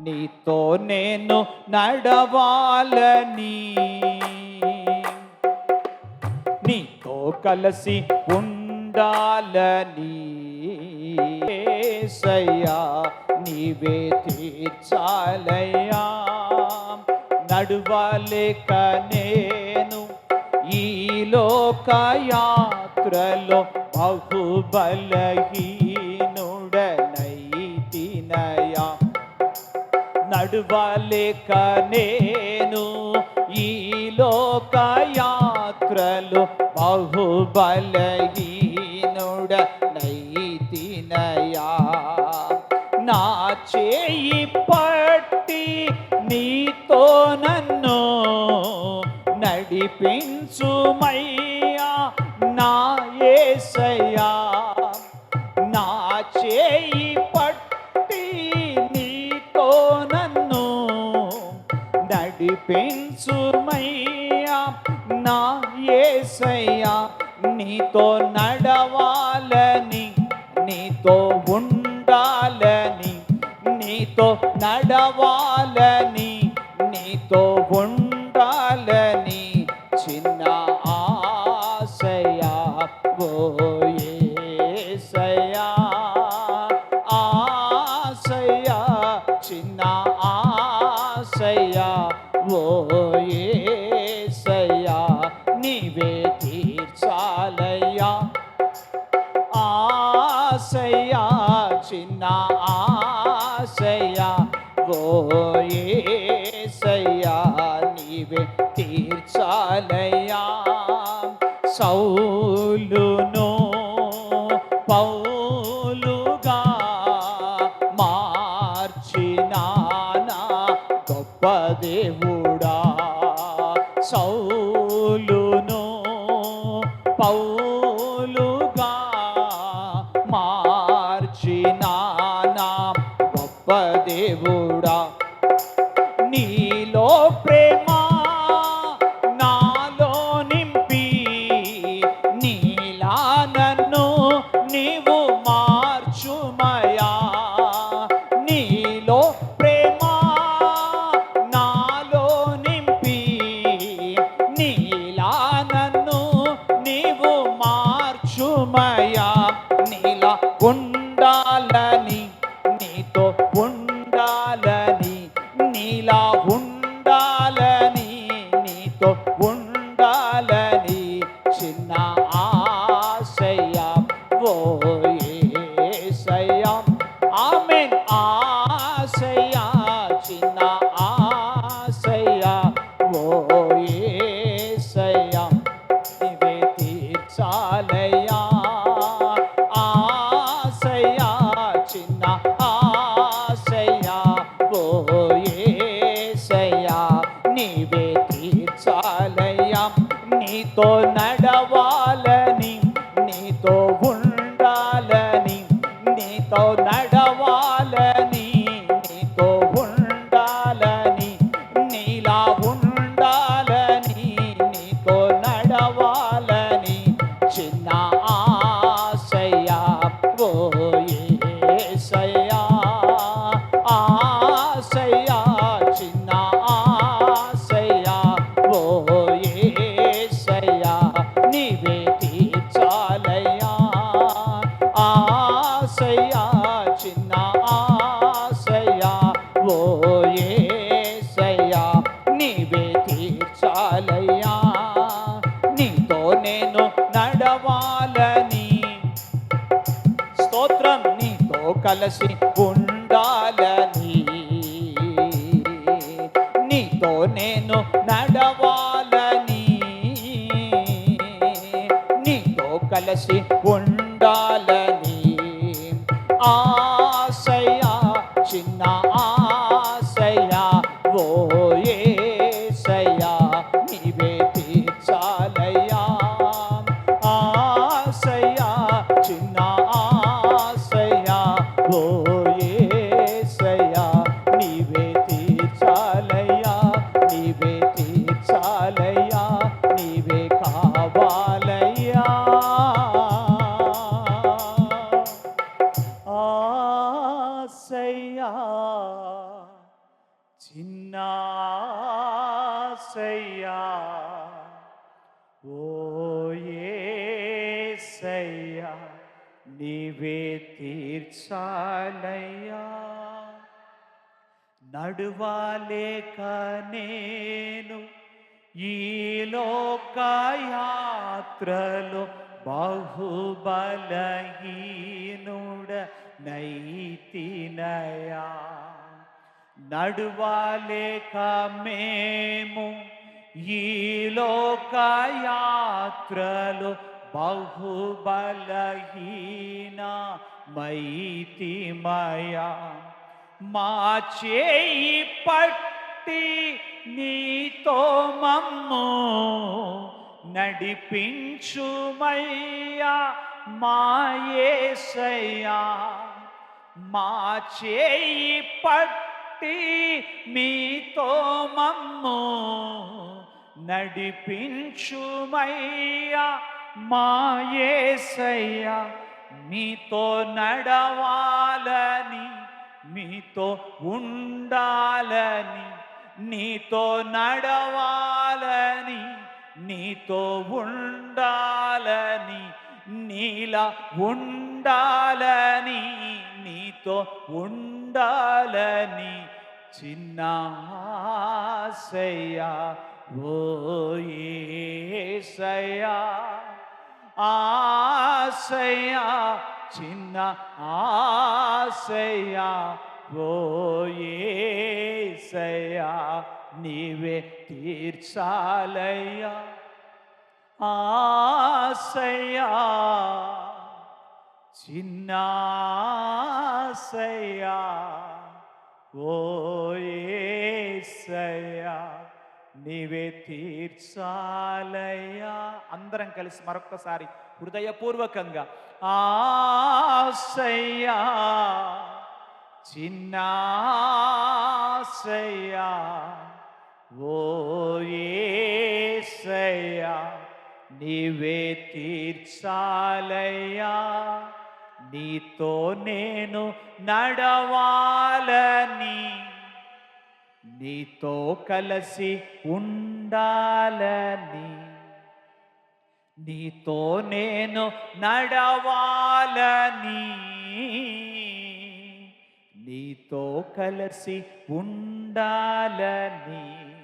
నీతో నేను నడవాలని. నీతో కలిసి ఉండాలని. సయ్యా నీవే తీర్చాలయ్యా. నడవలేక నేను ఈ లోక యాత్రలో నడువలేక నేను ఈ లోక యాత్రలు బహుబలహీనుడ నైతినయా. నా చేయి పట్టి నీతో నన్ను నడిపించుమయ్యా నా ఏసయ్యా. నా చేయి నడిపించుమయ్యా నా ఏసయ్యా నీతో నడవాలని నీతో ఉండాలని నీతో నడవాలని నీతో ఉండాలని చిన్న ఆశయా పోయి తీర్చాలయ్యా సౌలును పౌలుగా మార్చిన గొప్ప దేవుడా. సౌలును పౌలుగా మార్చిన గొప్ప దేవుడా. తీర్చాలయ్యా నీతో నడవాలని ఉండాలని స్తోత్రం నీతో కలిసి ఉండాలని. నీతో నేను నడవాలని. నీతో కలిసి ఉండాలని. ఆశయ్యా చిన్నాసయ్యా ఓ యేసయ్యా నీవే తీర్చాలయ్యా. నడువాలేక నేను ఈ లోకయాత్రలో బాహుబలహీనుడ నైతినయా. నడువాలేక మేము ఈ లోకయాత్రలు బహుబలహీన మైతిమయా. మా చేయి పట్టి నీతో మమ్ము నడిపించుమయ్యా మాయేసయ్యా మా చేయి పట్టి మీతో మమ్ము నడిపించుమయ్యా మాయేసయ్యా మీతో నడవాలని మీతో ఉండాలని నీతో నడవాలని నీతో ఉండాలని నీలా ఉండాలని నీతో ఉండాలని చిన్న ఆశయ్యా ఓయేసయ్యా ఆశయ్యా చిన్న ఆశయ్యా ఓయేసయ్యా నీవే తీర్చాలయ్యా. ఆశయ్యా చిన్న ఆశయ్యా ఓ యేసయ్యా నీవే తీర్చాలయ్యా అందరం కలిసి మరొక్కసారి హృదయపూర్వకంగా ఆశయ్యా చిన్న ఆశయ్యా ఓ యేసయ్యా నీవే తీర్చాలయ్యా. నీతో నేను నడవాలని. నీతో కలిసి ఉండాలని. నీతో నేను నడవాలని. నీతో కలిసి ఉండాలని.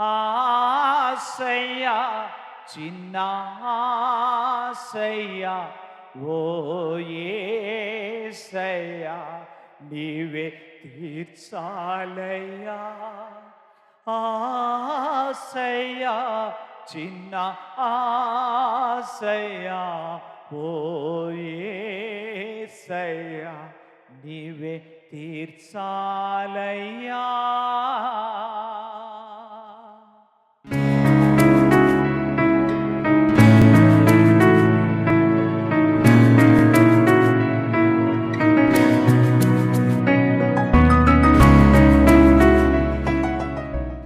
ఆశయ్యా చిన్న ఆశయ్యా ఓ యేసయ్యా నీవే తీర్చాలయ్యా. ఆసయ్యా చిన్న ఆసయ్యా ఓ యేసయ్యా నీవే తీర్చాలయ్యా.